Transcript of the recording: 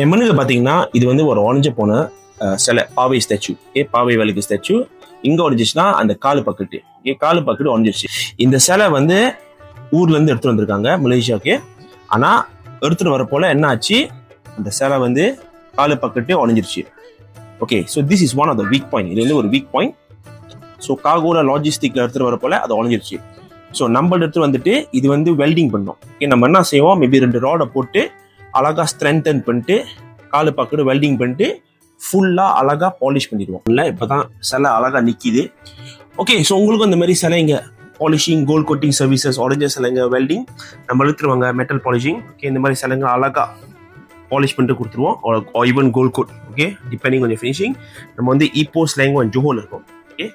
என் மனுக்கு பார்த்தீங்கன்னா இது வந்து ஒரு உடஞ்ச போன சிலை. பாவை ஸ்டாச்சு. ஏ பாவை வேலைக்கு ஸ்டாச்சு. இங்க உடஞ்சிச்சுன்னா அந்த காலு பக்கெட்டு ஏ காலு பக்கெட்டு உடஞ்சிருச்சு. இந்த சிலை வந்து ஊர்ல இருந்து எடுத்துட்டு வந்திருக்காங்க மலேசியாவுக்கு. ஆனா எடுத்துட்டு வர போல என்ன ஆச்சு? அந்த சிலை வந்து காலு பக்கெட்டு உடஞ்சிருச்சு. Okay so this is one of the weak point இது வந்து ஒரு வீக் பாயிண்ட் ஸோ காகோல லாஜிஸ்டிக்ல எடுத்துட்டு வர போல அது உடஞ்சிருச்சு. ஸோ நம்ம எடுத்து வந்துட்டு இது வந்து வெல்டிங் பண்ணோம் ஓகே நம்ம என்ன செய்வோம்? மேபி ரெண்டு ராடை போட்டு அழகா ஸ்ட்ரென்தன் பண்ணிட்டு காலு பக்கெட்டு வெல்டிங் பண்ணிட்டு ஃபுல்லாக அழகாக பாலிஷ் பண்ணிடுவோம். இல்லை இப்போ தான் சிலை அழகாக நிற்கிது ஓகே ஸோ உங்களுக்கும் இந்த மாதிரி சிலைங்க பாலிஷிங் கோல்ட் கோட்டிங் சர்வீசஸ் உடஞ்ச சிலைங்க வெல்டிங் நம்ம எடுத்துருவாங்க மெட்டல் பாலிஷிங் ஓகே இந்த மாதிரி சிலைங்க அழகாக பாலிஷ் பண்ணிட்டு கொடுத்துருவோம். Even gold coat okay depending கொஞ்சம் ஃபினிஷிங் நம்ம வந்து இப்போ ஸ்லேங் ஒன் ஜோஹோல் இருக்கும் ஓகே